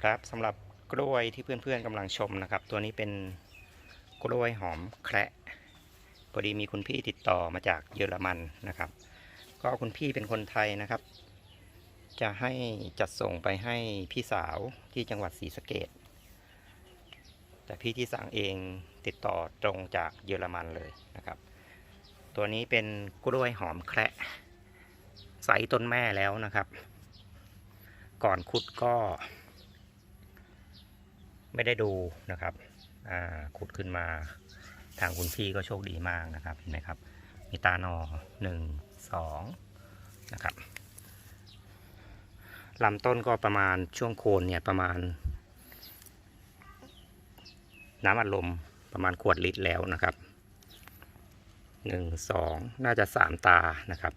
ครับสำหรับกล้วยที่เพื่อนๆกำลังชมนะครับ ตัวนี้เป็นกล้วยหอมแคระพอดีมีคุณพี่ติดต่อมาจากเยอรมันนะครับ ก็คุณพี่เป็นคนไทยนะครับ จะให้จัดส่งไปให้พี่สาวที่จังหวัดศรีสะเกดแต่พี่ที่สั่งเองติดต่อตรงจากเยอรมันเลยนะครับ ตัวนี้เป็นกล้วยหอมแคระใสต้นแม่แล้วนะครับ ก่อนขุดก็ ไม่ได้ดูนะครับขุดขึ้นมาทางคุณพี่ก็โชคดีมากนะครับเห็นไหมครับ มีตาหนอหนึ่งสองนะครับลำต้นก็ประมาณช่วงโคนเนี่ยประมาณ น้ำอัดลมประมาณขวดลิตรแล้วนะครับหนึ่งสองน่าจะสามตานะครับ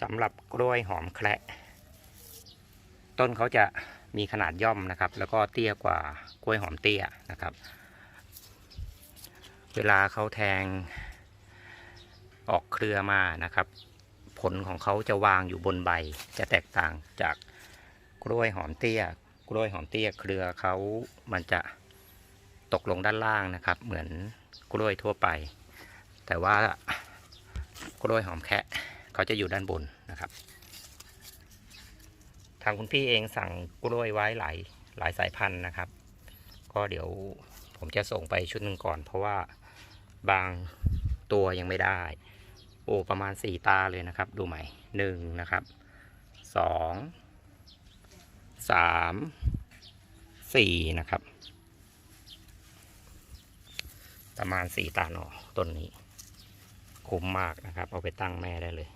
สำหรับกล้วยหอมแคระต้นเขาจะ มีขนาดย่อมนะครับ แล้วก็เตี้ยกว่ากล้วยหอมเตี้ยนะครับ เวลาเขาแทงออกเครือมานะครับ ผลของเขาจะวางอยู่บนใบ จะแตกต่างจากกล้วยหอมเตี้ย กล้วยหอมเตี้ยเครือเขามันจะตกลงด้านล่างนะครับ เหมือนกล้วยทั่วไป แต่ว่ากล้วยหอมแคะเขาจะอยู่ด้านบนนะครับ ทางคุณพี่เองสั่งกล้วยไว้หลายหลายสายพันธุ์นะครับ ก็เดี๋ยวผมจะส่งไปชุดหนึ่งก่อน เพราะว่าบางตัวยังไม่ได้ โอ้ประมาณสี่ตาเลยนะครับ ดูใหม่หนึ่งนะครับสองสามสี่นะครับ ประมาณสี่ตาหนอต้นนี้ คุ้มมากนะครับ เอาไปตั้งแม่ได้เลย